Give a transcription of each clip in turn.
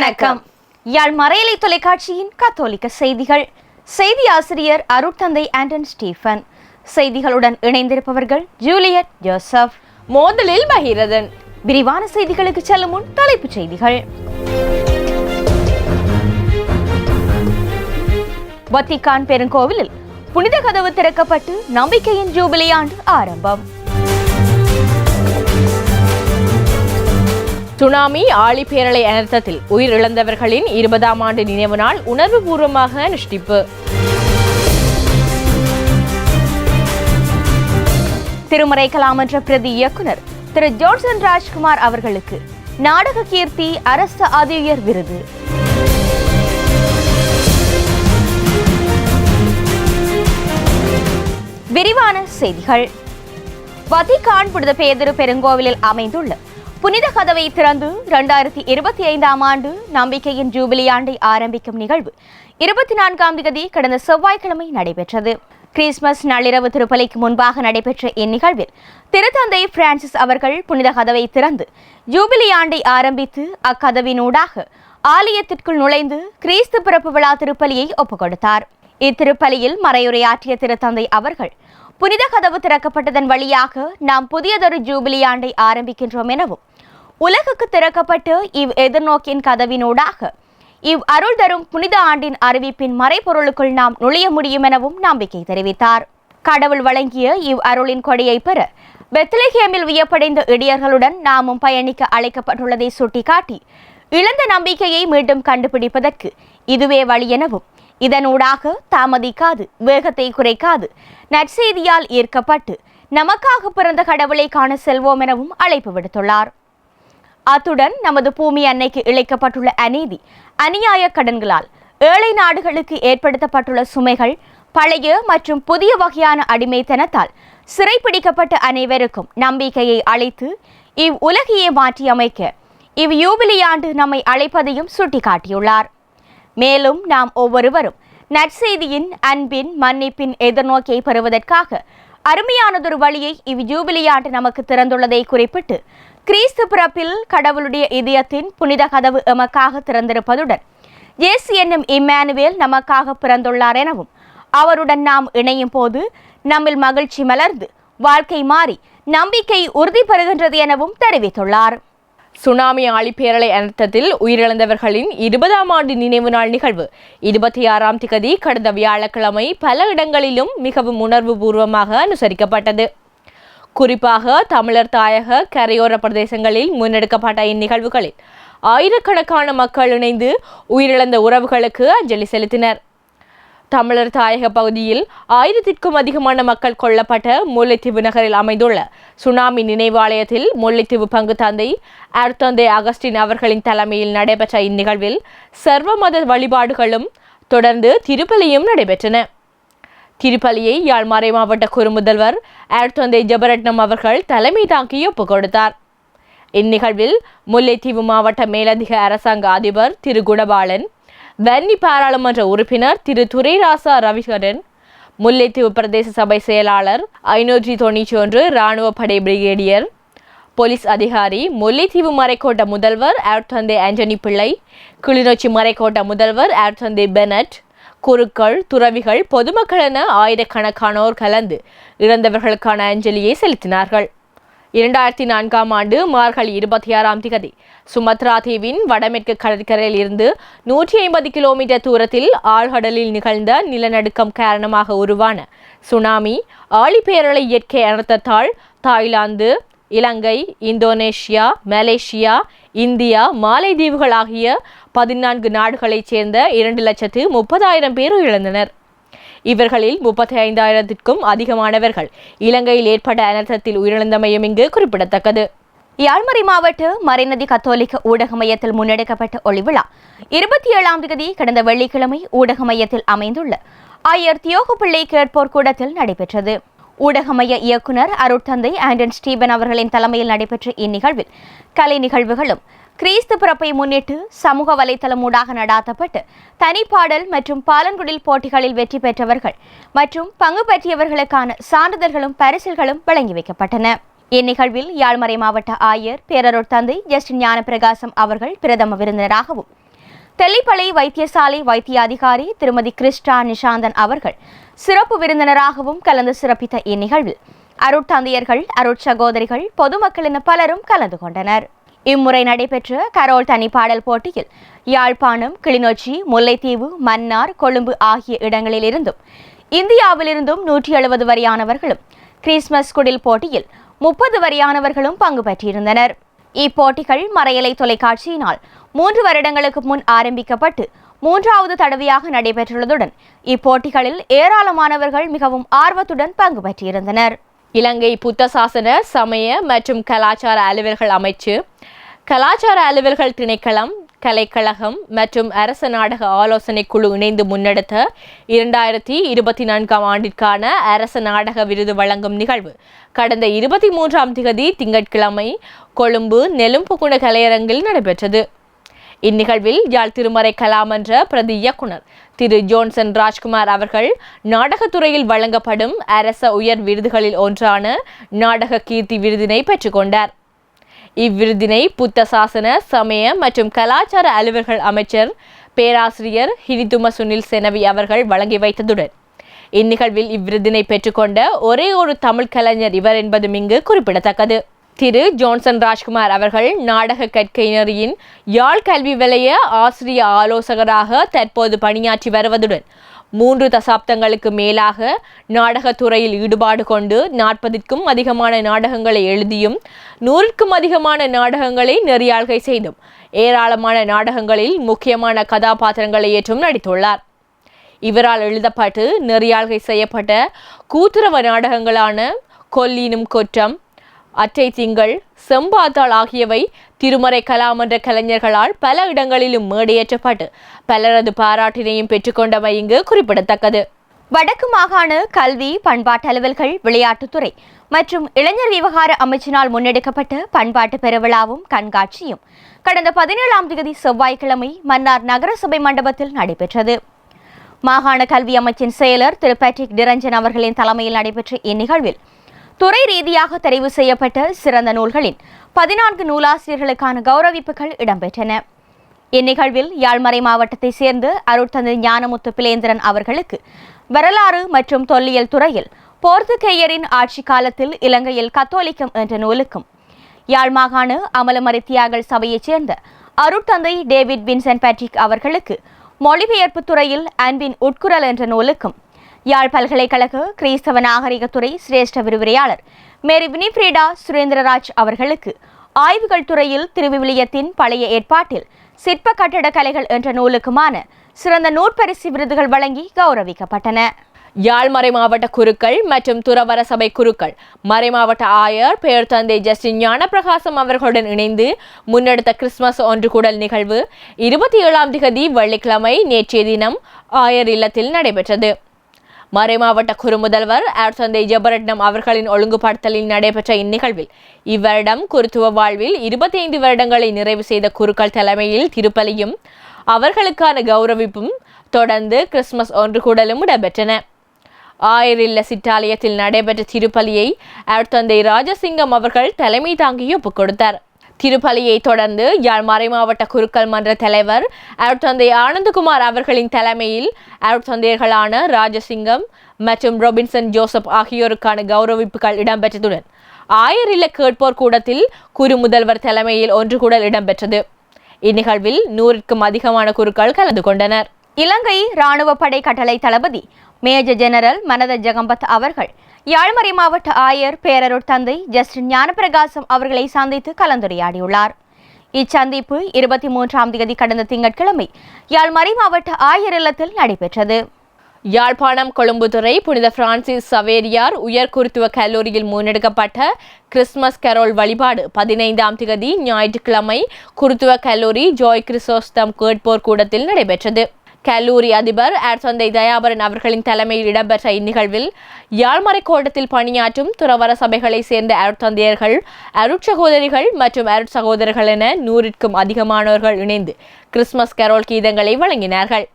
வணக்கம். யாழ் மறையலை தொலைக்காட்சியின் கத்தோலிக்க செய்திகள். செய்தி ஆசிரியர் அருட்தந்தை ஆண்டன் ஸ்டீஃபன். செய்திகளுடன் இணைந்திருப்பவர்கள் ஜூலியட் ஜோசப். மோதலில் பகிரதன் விரிவான செய்திகளுக்கு செல்லும் முன் தலைப்புச் செய்திகள். வத்திக்கான் பெருங்கோவிலில் புனித கதவு திறக்கப்பட்டு நம்பிக்கையின் ஜூபிலி ஆண்டு ஆரம்பம். சுனாமி ஆழிப்பேரலை அனர்த்தத்தில் உயிரிழந்தவர்களின் இருபதாம் ஆண்டு நினைவு நாள் உணர்வுபூர்வமாக அனுஷ்டிப்பு. திருமறை கலாமன்ற பிரதி இயக்குனர் திரு ஜோன்சன் ராஜ்குமார் அவர்களுக்கு நாடக கீர்த்தி அரசு ஆதியர் விருது. விரிவான செய்திகள். வத்திகான் புனித பேதரு பெருங்கோவிலில் அமைந்துள்ள புனித கதவை திறந்து இரண்டாயிரத்தி இருபத்தி ஐந்தாம் ஆண்டு நம்பிக்கையின் ஜூபிலி ஆண்டை ஆரம்பிக்கும் நிகழ்வு. இருபத்தி நான்காம் தேதி கடந்த செவ்வாய்க்கிழமை நடைபெற்றது. கிறிஸ்துமஸ் நள்ளிரவு திருப்பலிக்கு முன்பாக நடைபெற்ற இந்நிகழ்வில் திருத்தந்தை பிரான்சிஸ் அவர்கள் புனித கதவை திறந்து ஜூபிலி ஆண்டை ஆரம்பித்து அக்கதவினூடாக ஆலயத்திற்குள் நுழைந்து கிறிஸ்து பிறப்பு விழா திருப்பலியை ஒப்புக் கொடுத்தார் இத்திருப்பலியில் மறையுரையாற்றிய திருத்தந்தை அவர்கள் புனித கதவு திறக்கப்பட்டதன் வழியாக நாம் புதியதொரு ஜூபிலி ஆண்டை ஆரம்பிக்கின்றோம் எனவும் உலகுக்கு திறக்கப்பட்டு இவ் எதிர்நோக்கின் கதவினூடாக. இவ் அருள் தரும் புனித ஆண்டின் அறிவிப்பின் மறைபொருளுக்குள் நாம் நுழைய முடியும் எனவும் நம்பிக்கை தெரிவித்தார். கடவுள் வழங்கிய இவ் அருளின் கொடியை பெற பெத்லஹேமில் வியப்படைந்த இடியர்களுடன் நாமும் பயணிக்க அழைக்கப்பட்டுள்ளதை சுட்டிக்காட்டி இழந்த நம்பிக்கையை மீண்டும் கண்டுபிடிப்பதற்கு இதுவே வழி எனவும் இதனூடாக தாமதிக்காது வேகத்தை குறைக்காது நற்செய்தியால் ஈர்க்கப்பட்டு நமக்காக பிறந்த கடவுளை காண செல்வோம் எனவும் அழைப்பு விடுத்துள்ளார். அத்துடன் நமது பூமி அன்னைக்கு இழைக்கப்பட்டுள்ள அநீதி அநியாய கடன்களால் ஏழை நாடுகளுக்கு ஏற்படுத்தப்பட்டுள்ள சுமைகள் பழைய மற்றும் புதிய வகையான அடிமைத்தனத்தால் சிறைப்பிடிக்கப்பட்ட அனைவருக்கும் நம்பிக்கையை அளித்து இவ் உலகையே மாற்றியமைக்க இவ் யூபிலியாண்டு நம்மை அழைப்பதையும் சுட்டிக்காட்டியுள்ளார். மேலும் நாம் ஒவ்வொருவரும் நற்செய்தியின் அன்பின் மன்னிப்பின் எதிர்நோக்கியை பெறுவதற்காக அருமையானதொரு வழியை இவ் ஜூபிலியாண்டு நமக்கு திறந்துள்ளதை குறிப்பிட்டு கிறிஸ்து பிறப்பில் கடவுளுடைய இதயத்தின் புனித கதவு எமக்காக திறந்திருப்பதுடன் இயேசு என்னும் இம்மானுவேல் நமக்காக பிறந்துள்ளார் எனவும் அவருடன் நாம் இணையும் போது நம்மில் மகிழ்ச்சி மலர்ந்து வாழ்க்கை மாறி நம்பிக்கை உறுதி பெறுகின்றது எனவும் தெரிவித்துள்ளார். சுனாமி ஆழிப்பேரலை அனர்த்தத்தில் உயிரிழந்தவர்களின் இருபதாம் ஆண்டு நினைவு நாள் நிகழ்வு. இருபத்தி ஆறாம் திகதி கடந்த வியாழக்கிழமை பல இடங்களிலும் மிகவும் உணர்வுபூர்வமாக அனுசரிக்கப்பட்டது. குறிப்பாக தமிழர் தாயக கரையோர பிரதேசங்களில் முன்னெடுக்கப்பட்ட இந்நிகழ்வுகளில் ஆயிரக்கணக்கான மக்கள் இணைந்து உயிரிழந்த உறவுகளுக்கு அஞ்சலி செலுத்தினர். தமிழர் தாயக பகுதியில் ஆயிரத்திற்கும் அதிகமான மக்கள் கொல்லப்பட்ட முல்லைத்தீவு நகரில் அமைந்துள்ள சுனாமி நினைவாலயத்தில் முல்லைத்தீவு பங்கு தந்தை அர்த்தந்தை அகஸ்டின் அவர்களின் தலைமையில் நடைபெற்ற இந்நிகழ்வில் சர்வ மத வழிபாடுகளும் தொடர்ந்து திருப்பலியும் நடைபெற்றன. திருப்பலியை யாழ் மறை மாவட்ட குறுமுதல்வர் அர்த்தந்தை ஜபரட்னம் அவர்கள் தலைமை தாங்கி ஒப்புக் கொடுத்தார் இந்நிகழ்வில் முல்லைத்தீவு மாவட்ட மேலதிக அரசாங்க அதிபர் திரு குணபாலன் வன்னி பாராளுமன்ற உறுப்பினர் திரு துரைராசா ரவிகரன் முல்லைத்தீவு பிரதேச சபை செயலாளர் ஐநூற்றி தொண்ணூற்றி ஒன்று இராணுவ படை பிரிகேடியர் போலீஸ் அதிகாரி முல்லைத்தீவு மறைக்கோட்ட முதல்வர் ஆர்த்தந்தே ஆண்டனி பிள்ளை கிளிநொச்சி மறைக்கோட்ட முதல்வர் ஆர்த்தந்தே பெனட் குருக்கள் துறவிகள் பொதுமக்கள் என ஆயிரக்கணக்கானோர் கலந்து இறந்தவர்களுக்கான அஞ்சலியை செலுத்தினார்கள். இரண்டாயிரத்தி நான்காம் ஆண்டு மார்கழி இருபத்தி ஆறாம் திகதி சுமத்ரா தீவின் வடமேற்கு கடற்கரையில் இருந்து நூற்றி ஐம்பது கிலோமீட்டர் தூரத்தில் ஆழ்கடலில் நிகழ்ந்த நிலநடுக்கம் காரணமாக உருவான சுனாமி ஆழிப்பேரலை இயற்கை அனர்த்தத்தால் Thailand Ilangai Indonesia Malaysia India மாலைதீவுகள் ஆகிய பதினான்கு நாடுகளைச் சேர்ந்த இரண்டு லட்சத்து முப்பதாயிரம் பேர் இழந்தனர். இவர்களில் முப்பத்தி ஐந்தாயிரத்திற்கும் அதிகமானவர்கள் இலங்கையில் ஏற்பட்ட அனர்த்தத்தில் உயிரிழந்தமையும் இங்கு குறிப்பிடத்தக்கது. யாழ்மறை மாவட்ட மறைநதி கத்தோலிக்க ஊடக மையத்தில் முன்னெடுக்கப்பட்ட ஒளிவிழா இருபத்தி ஏழாம் தேதி கடந்த வெள்ளிக்கிழமை ஊடக மையத்தில் அமைந்துள்ள ஆயர் தியோகு பிள்ளை கேட்போர் கூடத்தில் நடைபெற்றது. ஊடக மைய இயக்குனர் அருட்தந்தை ஆண்டன் ஸ்டீபன் அவர்களின் தலைமையில் நடைபெற்ற இந்நிகழ்வில் கலை நிகழ்வுகளும் கிறிஸ்து பிறப்பை முன்னிட்டு சமூக வலைதளம் ஊடாக நடாத்தப்பட்டு தனிப்பாடல் மற்றும் பாலன்குடில் போட்டிகளில் வெற்றி பெற்றவர்கள் மற்றும் பங்கு பற்றியவர்களுக்கான சான்றிதழ்களும் பரிசில்களும் வழங்கி வைக்கப்பட்டன. இந்நிகழ்வில் யாழ்மறை மாவட்ட ஆயர் பேரருட் தந்தை ஜஸ்டின் ஞானபிரகாசம் அவர்கள் பிரதம விருந்தினராகவும் தெல்லிப்பளை வைத்தியசாலை வைத்திய அதிகாரி திருமதி கிறிஸ்டா நிஷாந்தன் அவர்கள் சிறப்பு விருந்தினராகவும் கலந்து சிறப்பித்த இந்நிகழ்வில் அருட்தந்தையர்கள் அருட்சகோதரிகள் பொதுமக்கள் என பலரும் கலந்து கொண்டனர். இம்முறை நடைபெற்ற கரோல் தனிப்பாடல் போட்டியில் யாழ்ப்பாணம் கிளிநொச்சி முல்லைத்தீவு மன்னார் கொழும்பு ஆகிய இடங்களிலிருந்தும் இந்தியாவிலிருந்தும் நூற்றி எழுபது வரையானவர்களும் கிறிஸ்மஸ் குடில் போட்டியில் முப்பது வரையானவர்களும் பங்கு பெற்றிருந்தனர். இப்போட்டிகள் மறையலை தொலைக்காட்சியினால் மூன்று வருடங்களுக்கு முன் ஆரம்பிக்கப்பட்டு மூன்றாவது தடவையாக நடைபெற்றுள்ளதுடன் இப்போட்டிகளில் ஏராளமானவர்கள் மிகவும் ஆர்வத்துடன் பங்கு பெற்றிருந்தனர். இலங்கை புத்த சாசன சமய மற்றும் கலாச்சார அலுவல்கள் அமைச்சு கலாச்சார அலுவல்கள் திணைக்களம் கலைக்கழகம் மற்றும் அரச நாடக ஆலோசனை குழு இணைந்து முன்னெடுத்த இரண்டாயிரத்தி இருபத்தி நான்காம் ஆண்டிற்கான அரச நாடக விருது வழங்கும் நிகழ்வு கடந்த இருபத்தி மூன்றாம் திகதி திங்கட்கிழமை கொழும்பு நெலும்புகுண கலையரங்கில் நடைபெற்றது. இந்நிகழ்வில் யாழ் திருமறை கலாமன்ற பிரதி இயக்குனர் திரு ஜோன்சன் ராஜ்குமார் அவர்கள் நாடகத்துறையில் வழங்கப்படும் அரச உயர் விருதுகளில் ஒன்றான நாடக கீர்த்தி விருதினை பெற்றுக்கொண்டார் இவ்விருதினை புத்த சாசன சமய மற்றும் கலாச்சார அலுவல்கள் அமைச்சர் பேராசிரியர் ஹிரிதும சுனில் செனவி அவர்கள் வழங்கி வைத்ததுடன் இந்நிகழ்வில் இவ்விருதினை பெற்றுக்கொண்ட ஒரே ஒரு தமிழ் கலைஞர் இவர் என்பதும் இங்கு குறிப்பிடத்தக்கது. திரு ஜோன்சன் ராஜ்குமார் அவர்கள் நாடக கற்கையினரின் யாழ் கல்வி வலய ஆசிரிய ஆலோசகராக தற்போது பணியாற்றி வருவதுடன் மூன்று தசாப்தங்களுக்கு மேலாக நாடகத்துறையில் ஈடுபாடு கொண்டு நாற்பதுக்கும் அதிகமான நாடகங்களை எழுதியும் நூறுக்கும் அதிகமான நாடகங்களை நெறியாள்கை செய்தும் ஏராளமான நாடகங்களில் முக்கியமான கதாபாத்திரங்களை ஏற்றும் நடித்துள்ளார். இவரால் எழுதப்பட்டு நெறியாள்கை செய்யப்பட்ட கூத்துறவு நாடகங்களான கொல்லினும் கொற்றம் அற்றை திங்கள் செம்பாத்தாள் ஆகியவை திருமறை கலாமன்ற கலைஞர்களால் பல இடங்களிலும் மேடையேற்றப்பட்டு பலரது பாராட்டினையும் பெற்றுக்கொண்டவை இங்கு குறிப்பிடத்தக்கது. வடக்கு மாகாண கல்வி பண்பாட்டு அலுவல்கள் விளையாட்டுத்துறை மற்றும் இளைஞர் விவகார அமைச்சினால் முன்னெடுக்கப்பட்ட பண்பாட்டு பெருவிழாவும் கண்காட்சியும் கடந்த பதினேழாம் தேதி செவ்வாய்க்கிழமை மன்னார் நகரசபை மண்டபத்தில் நடைபெற்றது. மாகாண கல்வி அமைச்சின் செயலர் திரு பேட்ரிக் நிரஞ்சன் அவர்களின் தலைமையில் நடைபெற்ற இந்நிகழ்வில் துறை ரீதியாக தெரிவு செய்யப்பட்ட சிறந்த நூல்களின் பதினான்கு நூலாசிரியர்களுக்கான கௌரவிப்புகள் இடம்பெற்றன. இந்நிகழ்வில் யாழ்மறை மாவட்டத்தைச் சேர்ந்த அருட்தந்தை ஞானமுத்து பிளேந்திரன் அவர்களுக்கு வரலாறு மற்றும் தொல்லியல் துறையில் போர்த்துகேயரின் ஆட்சி காலத்தில் இலங்கையில் கத்தோலிக்கம் என்ற நூலுக்கும் யாழ் மாகாண அமலமரி தியாகல் சபையைச் சேர்ந்த அருட்தந்தை டேவிட் வின்சென்ட் பேட்ரிக் அவர்களுக்கு மொழிபெயர்ப்பு துறையில் அன்பின் உட்குரல் என்ற நூலுக்கும் யாழ் பல்கலைக்கழக கிறிஸ்தவ நாகரிகத்துறை சிரேஷ்ட விரிவுரையாளர் மேரி வினிஃப்ரீடா சுரேந்திரராஜ் அவர்களுக்கு ஆய்வுகள் துறையில் திருவிவிலியத்தின் பழைய ஏற்பாட்டில் சிற்ப கட்டடக்கலைகள் என்ற நூலுக்குமான சிறந்த நூற்பரிசு விருதுகள் வழங்கி கௌரவிக்கப்பட்டன. யாழ் மறைமாவட்ட குருக்கள் மற்றும் துறவர சபை குருக்கள் மறைமாவட்ட ஆயர் பெயர் தந்தை ஜஸ்டின் ஞானப்பிரகாசம் அவர்களுடன் இணைந்து முன்னெடுத்த கிறிஸ்துமஸ் ஒன்று கூடல் நிகழ்வு இருபத்தி ஏழாம் திகதி வெள்ளிக்கிழமை நேற்றைய தினம் ஆயர் இல்லத்தில் நடைபெற்றது. மறைமாவட்ட குறுமுதல்வர் தந்தை ஜெபரட்னம் அவர்களின் ஒழுங்குபடுத்தலில் நடைபெற்ற இந்நிகழ்வில் இவ்வருடம் குருத்துவ வாழ்வில் இருபத்தி ஐந்து வருடங்களை நிறைவு செய்த குருக்கள் தலைமையில் திருப்பலியும் அவர்களுக்கான கௌரவிப்பும் தொடர்ந்து கிறிஸ்துமஸ் ஒன்று கூடலும் இடம்பெற்றன. ஆயிரில்ல சிற்றாலயத்தில் நடைபெற்ற திருப்பலியை தந்தை ராஜசிங்கம் அவர்கள் தலைமை தாங்கி ஒப்புக் கொடுத்தார் திருப்பலியை தொடர்ந்து யாழ் மறைமாவட்ட குருக்கள் மன்ற தலைவர் தந்தை ஆனந்தகுமார் அவர்களின் தலைமையில் அருட்தந்தையர்களான ராஜசிங்கம் மற்றும் ரொபின்சன் ஜோசப் ஆகியோருக்கான கௌரவிப்புகள் இடம்பெற்றதுடன் ஆயர் இல்ல கேட்போர் கூடத்தில் குரு முதல்வர் தலைமையில் ஒன்று கூடல் இடம்பெற்றது. இந்நிகழ்வில் நூறுக்கும் அதிகமான குருக்கள் கலந்து கொண்டனர். இலங்கை இராணுவ படை கட்டளை தளபதி மேஜர் ஜெனரல் மனத ஜெகம்பத் அவர்கள் யாழ்மறை மாவட்ட ஆயர் பேரருட் தந்தை ஜஸ்டின் ஞானப்பிரகாசம் அவர்களை சந்தித்து கலந்துரையாடியுள்ளார். இச்சந்திப்பு இருபத்தி மூன்றாம் தேதி கடந்த திங்கட்கிழமை யாழ்மறை மாவட்ட ஆயர் இல்லத்தில் நடைபெற்றது. யாழ்ப்பாணம் கொழும்புத்துறை புனித பிரான்சிஸ் சவேரியார் உயர் குருத்துவ கல்லூரியில் முன்னெடுக்கப்பட்ட கிறிஸ்துமஸ் கரோல் வழிபாடு பதினைந்தாம் திகதி ஞாயிற்றுக்கிழமை குருத்துவ கல்லூரி ஜோய் கிறிசோஸ்தம் கேட்போர் கூடத்தில் நடைபெற்றது. கல்லூரி அதிபர் தந்தை தயாபரன் அவர்களின் தலைமையில் இடம்பெற்ற இந்நிகழ்வில் யாழ்மறை கோட்டத்தில் பணியாற்றும் துறவர சபைகளை சேர்ந்த அருட்தந்தையர்கள் அருட்சகோதரிகள் மற்றும் அருட்சகோதரர்கள் என நூறிற்கும் அதிகமானவர்கள் இணைந்து கிறிஸ்துமஸ் கரோல் கீதங்களை வழங்கினார்கள்.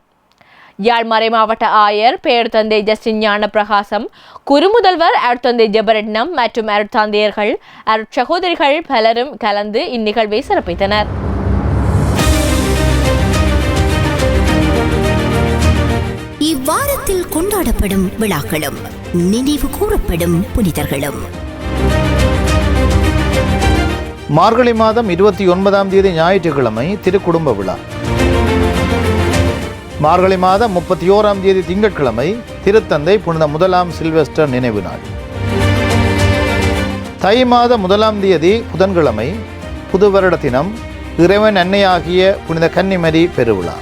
யாழ் மறைமாவட்ட ஆயர் பேர் தந்தை ஜஸ்டின் ஞான பிரகாசம் குறுமுதல்வர் அருட்தந்தை ஜெபரட்னம் மற்றும் அருட்தந்தையர்கள் அருட்சகோதரிகள் பலரும் கலந்து இந்நிகழ்வை சிறப்பித்தனர். இவ்வாரத்தில் கொண்டாடப்படும் விழாக்களும் நினைவு கூறப்படும் புனிதர்களும். மார்கழி மாதம் இருபத்தி ஒன்பதாம் தேதி ஞாயிற்றுக்கிழமை திருக்குடும்ப விழா. மார்கழி மாதம் முப்பத்தி ஓராம் தேதி திங்கட்கிழமை திருத்தந்தை புனித முதலாம் சில்வெஸ்டர் நினைவு நாள். தை மாத முதலாம் தேதி புதன்கிழமை புது வருட தினம் இறைவன் அன்னையாகிய புனித கன்னிமரி பெருவிழா.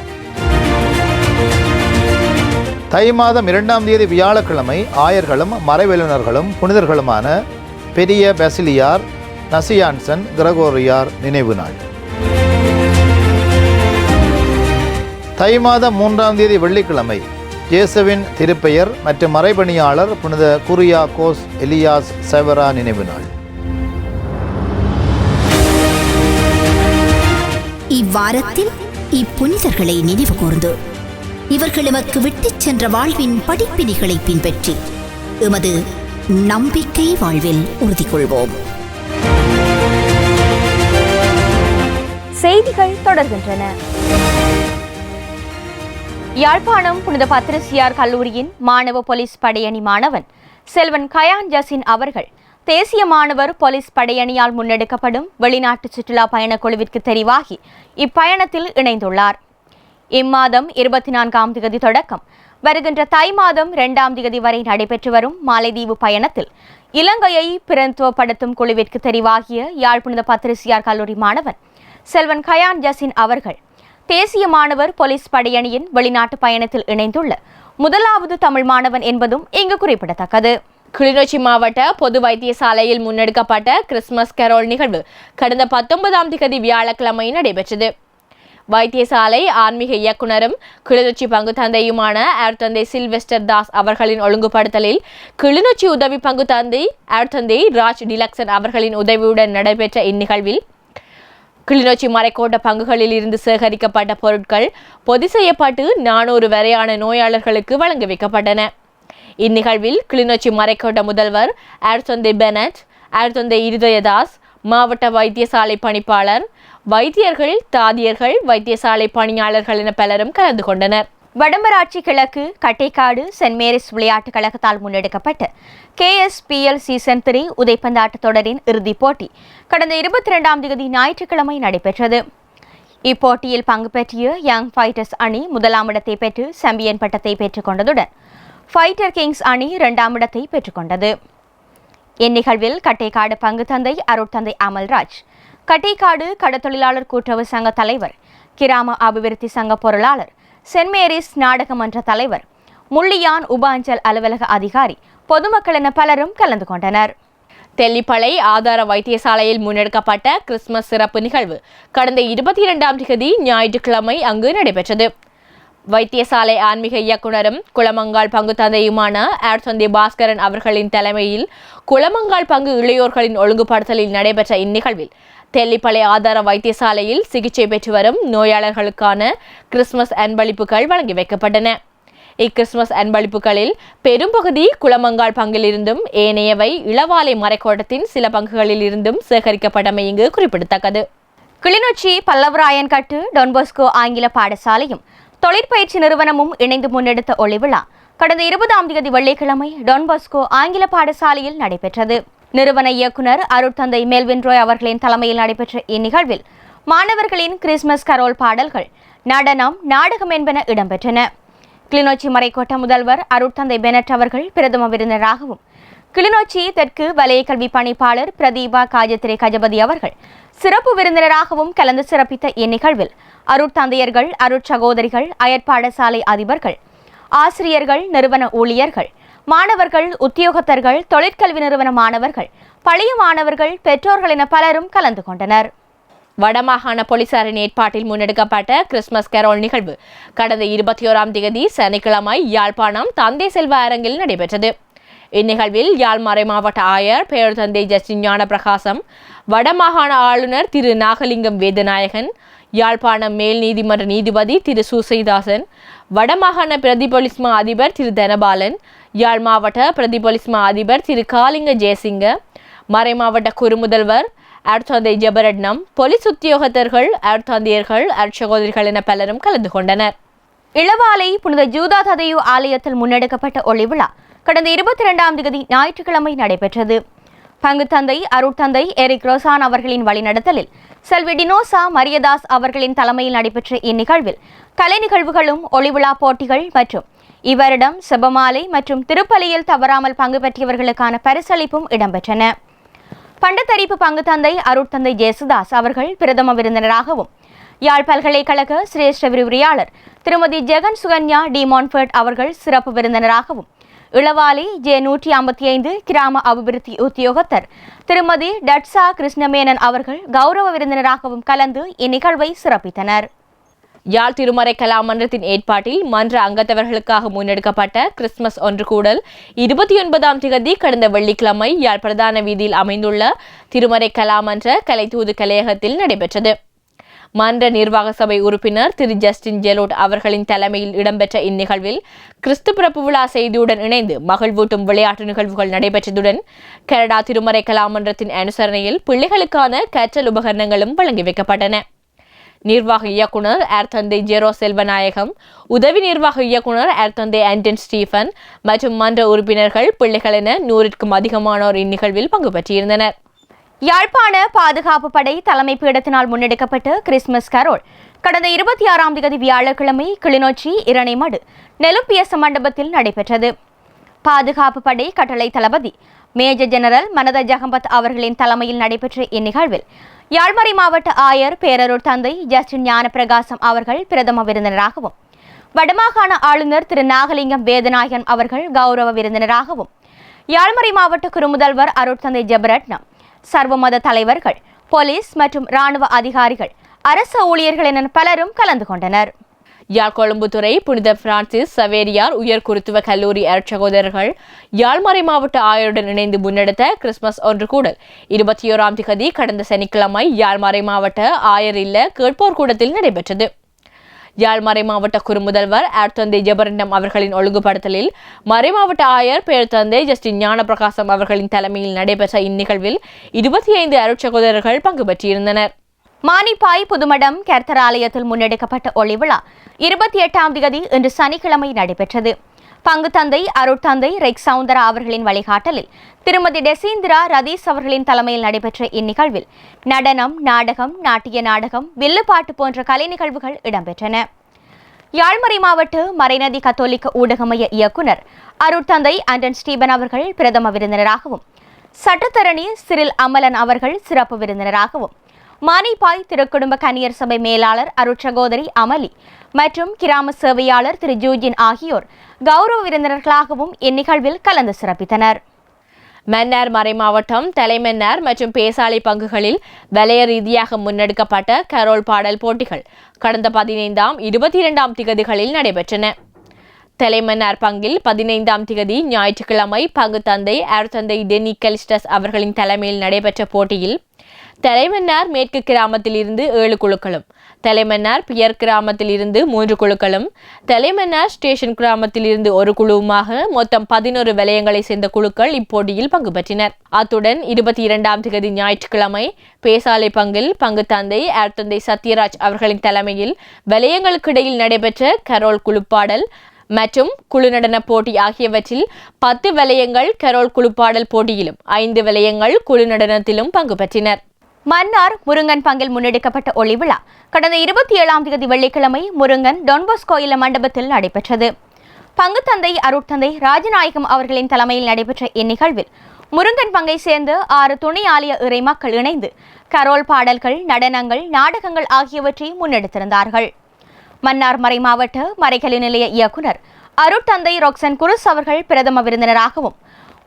தை மாதம் இரண்டாம் தேதி வியாழக்கிழமை ஆயர்களும் மறைவல்லுநர்களும் புனிதர்களுமான பெரிய பெசிலியார் நசியான்சன் கிரகோரியார் நினைவு நாள். தை மாதம் மூன்றாம் தேதி வெள்ளிக்கிழமை இயேசுவின் திருப்பெயர் மற்றும் மறைபணியாளர் புனித குரியா கோஸ் எலியாஸ் செவரா நினைவு நாள். இவ்வாரத்தில் இப்புனிதர்களை நினைவு கூர்ந்து இவர்கள் எமக்கு விட்டுச் சென்ற வாழ்வின் படிப்பினைகளை பின்பற்றி எமது நம்பிக்கை வாழ்வில் உறுதி கொள்வோம் செய்திகள் தொடர்கின்றன. யாழ்ப்பாணம் புனித பத்திரசியார் கல்லூரியின் மாணவ போலீஸ் படையணி மாணவன் செல்வன் கயான் ஜசின் அவர்கள் தேசிய மாணவர் போலீஸ் படையணியால் முன்னெடுக்கப்படும் வெளிநாட்டு சுற்றுலா பயணக் குழுவிற்கு தெரிவாகி இப்பயணத்தில் இணைந்துள்ளார். இம்மாதம் இருபத்தி நான்காம் தேதி தொடக்கம். வருகின்ற தை மாதம் இரண்டாம் தேதி வரை நடைபெற்று வரும் மாலைதீவு பயணத்தில் இலங்கையை பிரதித்துவப்படுத்தும் குழுவிற்கு தெரிவாகிய யாழ்ப்புணித பத்திரிசியார் கல்லூரி மாணவன் செல்வன் கயான் ஜசின் அவர்கள் தேசிய மாணவர் போலீஸ் படையணியின் வெளிநாட்டு பயணத்தில் இணைந்துள்ள முதலாவது தமிழ் மாணவன் என்பதும் இங்கு குறிப்பிடத்தக்கது. கிளிநொச்சி மாவட்ட பொது வைத்தியசாலையில் முன்னெடுக்கப்பட்ட கிறிஸ்துமஸ் கரோல் நிகழ்வு கடந்த பத்தொன்பதாம் திகதி வியாழக்கிழமை நடைபெற்றது. வைத்தியசாலை ஆன்மீக இயக்குனரும் கிளிநொச்சி பங்கு தந்தையுமான அருத்தந்தை சில்வெஸ்டர் தாஸ் அவர்களின் ஒழுங்குபடுத்தலில் கிளிநொச்சி உதவி பங்கு தந்தை அருத்தந்தை ராஜ் டிலக்சன் அவர்களின் உதவியுடன் நடைபெற்ற இந்நிகழ்வில் கிளிநொச்சி மறைக்கோட்ட பங்குகளில் இருந்து சேகரிக்கப்பட்ட பொருட்கள் பொது செய்யப்பட்டு நானூறு வரையான நோயாளர்களுக்கு வழங்கி வைக்கப்பட்டன. இந்நிகழ்வில் கிளிநொச்சி மறைக்கோட்ட முதல்வர் அர்சொந்தை பெனட் அர்சொந்தை இருதயதாஸ் மாவட்ட வைத்தியசாலை பணிப்பாளர் வைத்தியர்கள் தாதியர்கள் வைத்தியசாலை பணியாளர்கள் என பலரும் கலந்து கொண்டனர். வடமராட்சி கிழக்கு கட்டைக்காடு சென்ட் மேரிஸ் விளையாட்டுக் கழகத்தால் முன்னெடுக்கப்பட்ட கேஎஸ்பிஎல் சீசன் த்ரீ உதைப்பந்தாட்ட தொடரின் இறுதிப் போட்டி கடந்த இருபத்தி இரண்டாம் தேதி ஞாயிற்றுக்கிழமை நடைபெற்றது. இப்போட்டியில் பங்கு பெற்றிய யங் ஃபைட்டர்ஸ் அணி முதலாம் இடத்தை பெற்று சாம்பியன் பட்டத்தை பெற்றுக்கொண்டதுடன் ஃபைட்டர் கிங்ஸ் அணி இரண்டாம் இடத்தை பெற்றுக்கொண்டது இந்நிகழ்வில் கட்டைக்காடு பங்கு தந்தை அருட்தந்தை அமல்ராஜ் கட்டைக்காடு கடத்தொழிலாளர் கூட்டுறவு சங்க தலைவர் கிராம அபிவிருத்தி சங்க பொருளாளர் சென்ட் மேரிஸ் நாடக தலைவர் முள்ளியான் உப அஞ்சல் அலுவலக அதிகாரி பொதுமக்கள் என பலரும் கலந்து கொண்டனர். தெல்லிப்பளை ஆதார வைத்தியசாலையில் முன்னெடுக்கப்பட்ட கிறிஸ்துமஸ் சிறப்பு நிகழ்வு கடந்த இருபத்தி இரண்டாம் தேதி ஞாயிற்றுக்கிழமை அங்கு நடைபெற்றது. வைத்தியசாலை ஆன்மீக இயக்குனரும் குளமங்கால் பங்கு தந்தையுமான ஆர்சந்தி பாஸ்கரன் அவர்களின் தலைமையில் குளமங்கால் பங்கு இளையோர்களின் ஒழுங்குபடுத்தலில் நடைபெற்ற இந்நிகழ்வில் தெல்லிப்பளை ஆதார வைத்தியசாலையில் சிகிச்சை பெற்று வரும் நோயாளர்களுக்கான கிறிஸ்துமஸ் அன்பளிப்புகள் வழங்கி வைக்கப்பட்டன. இக்கிறிஸ்துமஸ் அன்பளிப்புகளில் பெரும்பகுதி குளமங்கால் பங்கிலிருந்தும் ஏனையவை இளவாலை மறைக்கோட்டத்தின் சில பங்குகளில் இருந்தும் சேகரிக்கப்பட்டமை இங்கு குறிப்பிடத்தக்கது. கிளிநொச்சி பல்லவராயன்கட்டு டொன்போஸ்கோ ஆங்கில பாடசாலையும் தொழிற்பயிற்சி நிறுவனமும் இணைந்து முன்னெடுத்த ஒளிவிழா கடந்த இருபதாம் தேதி வெள்ளிக்கிழமை டொன்போஸ்கோ ஆங்கில பாடசாலையில் நடைபெற்றது. நிறுவன இயக்குனர் அருட்தந்தை மேல்வின் ரோய் அவர்களின் தலைமையில் நடைபெற்ற இந்நிகழ்வில் மாணவர்களின் கிறிஸ்துமஸ் கரோல் பாடல்கள் நடனம் நாடகம் என்பன இடம்பெற்றன. கிளிநொச்சி மறைக்கோட்ட முதல்வர் அருட்தந்தை பெனட் அவர்கள் பிரதம விருந்தினராகவும் கிளிநொச்சி தெற்கு வலய கல்வி பணிப்பாளர் பிரதீபா காஜத்திரை கஜபதி அவர்கள் சிறப்பு விருந்தினராகவும் கலந்து சிறப்பித்த இந்நிகழ்வில் அருட்தந்தையர்கள் அருட்சகோதரிகள் அயற்பாடசாலை அதிபர்கள் ஆசிரியர்கள் நிறுவன ஊழியர்கள் மாணவர்கள் உத்தியோகத்தர்கள் தொழிற்கல்வி நிறுவன மாணவர்கள் பழைய மாணவர்கள் பெற்றோர்கள் என பலரும் கலந்து கொண்டனர். வடமாகாண போலீசாரின் ஏற்பாட்டில் முன்னெடுக்கப்பட்ட கிறிஸ்துமஸ் கரோல் நிகழ்வு. கடந்த இருபத்தி ஓராம் தேதி சனிக்கிழமை யாழ்ப்பாணம் தந்தை செல்வ அரங்கில் நடைபெற்றது. இந்நிகழ்வில் யாழ் மறை மாவட்ட ஆயர் பெயர் தந்தை ஜஸ்டின் ஞானப்பிரகாசம் வடமாகாண ஆளுநர் திரு நாகலிங்கம் வேதநாயகன் யாழ்ப்பாணம் மேல் நீதிமன்ற நீதிபதி திரு சூசைதாசன் வடமாகாண பிரதிபொலிஸ்மா அதிபர் திரு தனபாலன் யாழ் மாவட்ட பிரதிபொலிஸ்மா அதிபர் திரு காலிங்க ஜெயசிங்க மறைமாவட்ட குறுமுதல்வர் அர்த்தாந்தை ஜபரட்னம் போலீஸ் உத்தியோகத்தர்கள் அர்த்தாந்தியர்கள் அர்ச்சகோதரிகள் என பலரும் கலந்து கொண்டனர். இளவாலை புனித ஜூதா ததையு ஆலயத்தில் முன்னெடுக்கப்பட்ட ஒளி விழா கடந்த இருபத்தி இரண்டாம் தேதி ஞாயிற்றுக்கிழமை நடைபெற்றது. பங்கு தந்தை அருட்தந்தை எரிக் ரோசான் அவர்களின் வழிநடத்தலில் செல்வி டினோசா மரியதாஸ் அவர்களின் தலைமையில் நடைபெற்ற இந்நிகழ்வில் கலை நிகழ்வுகளும் ஒளிவிழா போட்டிகள் மற்றும் இவரிடம் செபமாலை மற்றும் திருப்பலியில் தவறாமல் பங்கு பெற்றவர்களுக்கான பரிசளிப்பும் இடம்பெற்றன. பண்டத்தரிப்பு பங்கு தந்தை அருட்தந்தை ஜேசுதாஸ் அவர்கள் பிரதம விருந்தினராகவும் யாழ் பல்கலைக்கழக சிரேஷ்ட விரிவுரையாளர் திருமதி ஜெகன் சுகன்யா டி மான்ஃபர்ட் அவர்கள் சிறப்பு விருந்தினராகவும் இளவாலி ஜே நூற்றி ஐம்பத்தி ஐந்து கிராம அபிவிருத்தி உத்தியோகத்தர் திருமதி டட்சா கிருஷ்ணமேனன் அவர்கள் கௌரவ விருந்தினராகவும் கலந்து இந்நிகழ்வை சிறப்பித்தனர். யாழ் திருமறை கலாமன்றத்தின் ஏற்பாட்டில் மன்ற அங்கத்தவர்களுக்காக முன்னெடுக்கப்பட்ட கிறிஸ்துமஸ் ஒன்று கூடல். இருபத்தி ஒன்பதாம் திகதி கடந்த வெள்ளிக்கிழமை யாழ் பிரதான வீதியில் அமைந்துள்ள திருமறை கலாமன்ற கலைத்தூது கலையகத்தில் நடைபெற்றது. மன்ற நிர்வாக சபை உறுப்பினர் திரு ஜஸ்டின் ஜெலோட் அவர்களின் தலைமையில் இடம்பெற்ற இந்நிகழ்வில் கிறிஸ்து பிறப்பு விழா செய்தியுடன் இணைந்து மகிழ்வூட்டும் விளையாட்டு நிகழ்வுகள் நடைபெற்றதுடன் கனடா திருமறை கலாமன்றத்தின் அனுசரணையில் பிள்ளைகளுக்கான கற்றல் உபகரணங்களும் வழங்கி வைக்கப்பட்டன. நிர்வாக இயக்குனர் ஏர்தந்தை ஜெரோ செல்வநாயகம் உதவி நிர்வாக இயக்குனர் ஏர்தந்தை ஆண்டன் ஸ்டீஃபன் மற்றும் மன்ற உறுப்பினர்கள் பிள்ளைகள் என நூறிற்கும் அதிகமானோர் இந்நிகழ்வில் பங்கு பெற்றிருந்தனர். யாழ்ப்பாண பாதுகாப்பு படை தலைமை பீடத்தினால் முன்னெடுக்கப்பட்ட கிறிஸ்துமஸ் கரோல். கடந்த இருபத்தி ஆறாம் தேதி வியாழக்கிழமை கிளிநொச்சி இரணைமடு நெலும்பியச மண்டபத்தில் நடைபெற்றது. பாதுகாப்பு படை கட்டளை தளபதி மேஜர் ஜெனரல் மனத ஜெகம்பத் அவர்களின் தலைமையில் நடைபெற்ற இந்நிகழ்வில் யாழ்மறை மாவட்ட ஆயர் பேரரூர் தந்தை ஜஸ்டின் ஞானப்பிரகாசம் அவர்கள் பிரதம விருந்தினராகவும் வடமாகாண ஆளுநர் திரு நாகலிங்கம் வேதநாயகன் அவர்கள் கௌரவ விருந்தினராகவும் யாழ்மறை மாவட்ட குறுமுதல்வர் அருட்தந்தை ஜெபரட்னம் சர்வமத தலைவர்கள் போலீஸ் மற்றும் ராணுவ அதிகாரிகள் அரசு ஊழியர்கள் என பலரும் கலந்து கொண்டனர். யாழ் கொழும்புத்துறை புனித பிரான்சிஸ் சவேரியார் உயர் குருத்துவ கல்லூரி அருட்சகோதரர்கள் யாழ்மறை மாவட்ட ஆயருடன் இணைந்து முன்னெடுத்த கிறிஸ்துமஸ் ஒன்று கூடல் இருபத்தி ஓராம் திகதி கடந்த சனிக்கிழமை யாழ்மறை மாவட்ட ஆயர் இல்ல கேட்போர் கூடத்தில் நடைபெற்றது. யாழ்மறை மாவட்ட குறுமுதல்வர் ஆர்த்தந்தை ஜபரண்டம் அவர்களின் ஒழுங்குபடுத்தலில் மறைமாவட்ட ஆயர் பெயர் தந்தை ஜஸ்டின் ஞானபிரகாசம் அவர்களின் தலைமையில் நடைபெற்ற இந்நிகழ்வில் இருபத்தி ஐந்து அருட்சகோதரர்கள் பங்கு பெற்றிருந்தனர். மானிப்பாய் புதுமடம் கர்த்தர் ஆலயத்தில் முன்னெடுக்கப்பட்ட ஒளிவிழா இருபத்தி எட்டாம் தேதி இன்று சனிக்கிழமை நடைபெற்றது. பங்கு தந்தை அருட்தந்தை ரெக் சவுந்தரா அவர்களின் வழிகாட்டலில் திருமதி டெசீந்திரா ரதீஸ் அவர்களின் தலைமையில் நடைபெற்ற இந்நிகழ்வில் நடனம் நாடகம் நாட்டிய நாடகம் வில்லுப்பாட்டு போன்ற கலை நிகழ்வுகள் இடம்பெற்றன. யாழ்மறை மாவட்ட மறைநதி கத்தோலிக்க ஊடகமய இயக்குனர் அருட்தந்தை ஆண்டன் ஸ்டீபன் அவர்கள் பிரதம விருந்தினராகவும் சட்டத்தரணி சிறில் அமலன் அவர்கள் சிறப்பு விருந்தினராகவும் மானிப்பாய் திருக்குடும்ப கன்னியர் சபை மேலாளர் அருட்சகோதரி அமலி மற்றும் கிராம சேவையாளர் திரு ஜூஜின் ஆகியோர் கௌரவ விருந்தினர்களாகவும் இந்நிகழ்வில் கலந்து சிறப்பித்தனர். மன்னார் மறைமாவட்டம் தலைமன்னார் மற்றும் பேசாலை பங்குகளில் வலய ரீதியாக முன்னெடுக்கப்பட்ட கரோல் பாடல் போட்டிகள் கடந்த பதினைந்தாம் இருபத்தி இரண்டாம் திகதிகளில் நடைபெற்றன. தலைமன்னார் பங்கில் பதினைந்தாம் திகதி ஞாயிற்றுக்கிழமை பங்கு தந்தை அருத்தந்தை டெனி கலிஸ்டஸ் அவர்களின் தலைமையில் நடைபெற்ற போட்டியில் தலைமன்னார் மேற்கு கிராமத்தில் இருந்து ஏழு குழுக்களும் தலைமன்னார் பியர் கிராமத்தில் இருந்து மூன்று குழுக்களும் தலைமன்னார் ஸ்டேஷன் கிராமத்தில் இருந்து ஒரு குழுவுமாக மொத்தம் பதினோரு வலயங்களை சேர்ந்த குழுக்கள் இப்போட்டியில் பங்கு பெற்றினர். அத்துடன் இருபத்தி இரண்டாம் தேதி ஞாயிற்றுக்கிழமை பேசாலை பங்கில் பங்கு தந்தை ஏர்தந்தை சத்யராஜ் அவர்களின் தலைமையில் வலயங்களுக்கிடையில் நடைபெற்ற கரோல் குழுப்பாடல் மற்றும் குழு நடன போட்டி ஆகியவற்றில் பத்து வலயங்கள் கரோல் குழுப்பாடல் போட்டியிலும் ஐந்து வலயங்கள் குழு நடனத்திலும் பங்கு பெற்றினர். மன்னார் முருங்கன் பங்கில் முன்னெடுக்கப்பட்ட ஒளி விழா கடந்த இருபத்தி ஏழாம் தேதி வெள்ளிக்கிழமை முருங்கன் டொன்போஸ்கோ கோயில மண்டபத்தில் நடைபெற்றது. பங்கு தந்தை அருட்தந்தை ராஜநாயகம் அவர்களின் தலைமையில் நடைபெற்ற இந்நிகழ்வில் முருங்கன் பங்கை சேர்ந்து ஆறு துணை ஆலய இறை மக்கள் இணைந்து கரோல் பாடல்கள் நடனங்கள் நாடகங்கள் ஆகியவற்றை முன்னெடுத்திருந்தார்கள். மன்னார் மறை மாவட்ட மறைக்கல்வி நிலைய இயக்குனர் அருட்தந்தை ரொக்சன் குருஸ் அவர்கள் பிரதம விருந்தினராகவும்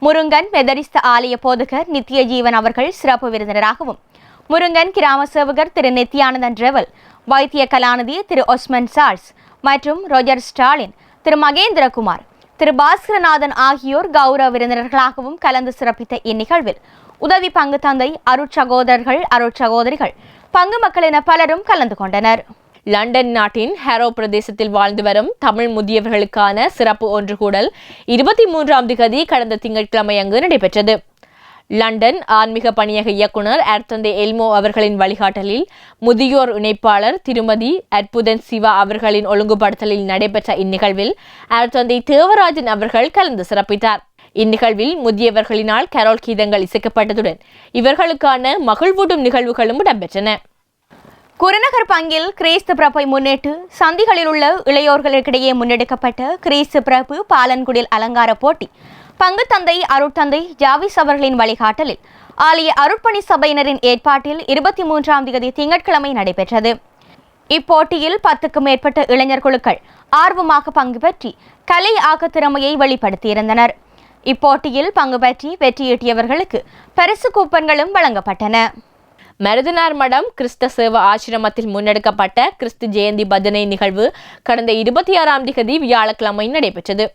முருங்கன் மெதரிஸ்த ஆலய போதகர் நித்திய ஜீவன் அவர்கள் சிறப்பு விருந்தினராகவும் முருங்கன் கிராம சேவகர் திரு நித்யானந்தன் ரெவல் வைத்திய கலாநிதி திரு ஒஸ்மன் சார்ஸ் மற்றும் ரோஜர் ஸ்டாலின் திரு மகேந்திரகுமார் திரு பாஸ்கரநாதன் ஆகியோர் கௌரவ விருந்தினர்களாகவும் கலந்து சிறப்பித்த இந்நிகழ்வில் உதவி பங்கு தந்தை அருட்சகோதரர்கள் அருட்சகோதரிகள் பங்கு மக்கள் என பலரும் கலந்து கொண்டனர். லண்டன் நாட்டின் ஹாரோ பிரதேசத்தில் வாழ்ந்து வரும் தமிழ் முதியவர்களுக்கான சிறப்பு ஒன்று கூடல் இருபத்தி மூன்றாம் திகதி கடந்த திங்கட்கிழமை அங்கு நடைபெற்றது. லண்டன் ஆன்மீக பணியக இயக்குனர் அர்த்தந்தை எல்மோ அவர்களின் வழிகாட்டலில் முதியோர் இணைப்பாளர் திருமதி அற்புதன் சிவா அவர்களின் ஒழுங்குபடுத்தலில் நடைபெற்ற இந்நிகழ்வில் அர்த்தந்தை தேவராஜன் அவர்கள் கலந்து சிறப்பித்தார். இந்நிகழ்வில் முதியவர்களினால் கரோல் கீதங்கள் இசைக்கப்பட்டதுடன் இவர்களுக்கான மகிழ்வூட்டும் நிகழ்வுகளும் இடம்பெற்றன. குருநகர் பங்கில் கிறிஸ்து பிறப்பை முன்னிட்டு சந்திகளில் உள்ள இளையோர்களுக்கிடையே முன்னெடுக்கப்பட்ட கிறிஸ்து பிறப்பு பாலன்குடில் அலங்கார போட்டி. பங்கு தந்தை அருட்தந்தை ஜாவிஸ் அவர்களின் வழிகாட்டலில். ஆலய அருட்பணி சபையினரின் ஏற்பாட்டில் இருபத்தி மூன்றாம் தேதி திங்கட்கிழமை நடைபெற்றது. இப்போட்டியில் பத்துக்கும் மேற்பட்ட இளைஞர் குழுக்கள் ஆர்வமாக பங்கு பெற்றி கலை ஆக்கத்திறமையை வெளிப்படுத்தியிருந்தனர். இப்போட்டியில் பங்கு பெற்றி வெற்றியீட்டியவர்களுக்கு பரிசு கூப்பன்களும் வழங்கப்பட்டன. மருதனார் மடம் கிறிஸ்த சேவ ஆசிரமத்தில் முன்னெடுக்கப்பட்ட கிறிஸ்து ஜெயந்தி பஜனை நிகழ்வு கடந்த இருபத்தி ஆறாம் திகதி வியாழக்கிழமை நடைபெற்றது.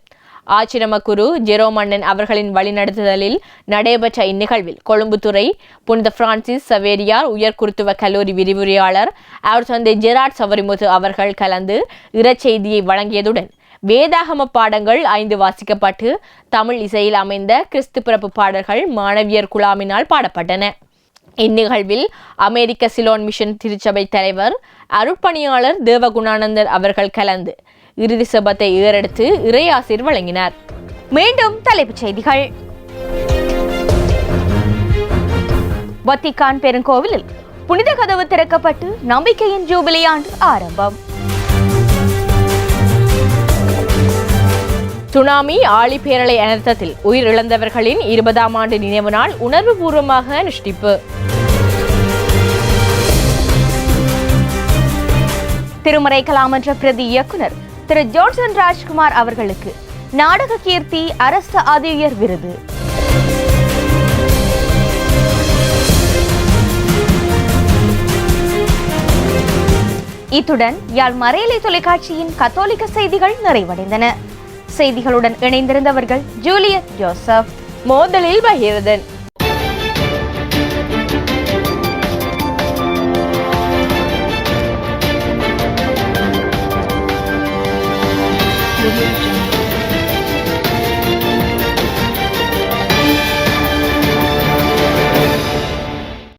ஆச்சிரமக்குரு குரு ஜெரோமன்னன் அவர்களின் வழிநடத்துதலில் நடைபெற்ற இந்நிகழ்வில் கொழும்புத்துறை புனித பிரான்சிஸ் சவேரியார் உயர்குருத்துவ கல்லூரி விரிவுரையாளர் அவர் தந்தை ஜெராட் சவரிமுத்து அவர்கள் கலந்து இறச்செய்தியை வழங்கியதுடன் வேதாகம பாடங்கள் ஐந்து வாசிக்கப்பட்டு தமிழ் இசையில் அமைந்த கிறிஸ்து பிறப்பு பாடல்கள் மாணவியர் குழாமினால் பாடப்பட்டன. இந்நிகழ்வில் அமெரிக்க சிலோன் மிஷன் திருச்சபை தலைவர் அருட்பணியாளர் தேவகுணானந்தர் அவர்கள் கலந்து இறுதி சபத்தை ஏறெடுத்து இறையாசிர் வழங்கினார். மீண்டும் தலைப்புச் செய்திகள். வத்திக்கான் பெருங்கோவிலில் புனித கதவு திறக்கப்பட்டு நம்பிக்கையின் ஜூபிலி ஆண்டு ஆரம்பம். சுனாமி ஆழிப்பேரலை அனர்த்தத்தில் உயிரிழந்தவர்களின் இருபதாம் ஆண்டு நினைவு நாள் உணர்வுபூர்வமாக அனுஷ்டிப்பு. திருமறை கலாமன்ற பிரதி இயக்குனர் திரு ஜோன்சன் ராஜ்குமார் அவர்களுக்கு நாடக கீர்த்தி அரசு ஆதியர் விருது. இத்துடன் யாழ் மறையலை தொலைக்காட்சியின் கத்தோலிக்க செய்திகள் நிறைவடைந்தன. செய்திகளுடன் இணைந்திருந்தவர்கள் ஜூலியட் ஜோசப் மோதலில் பகிரதன்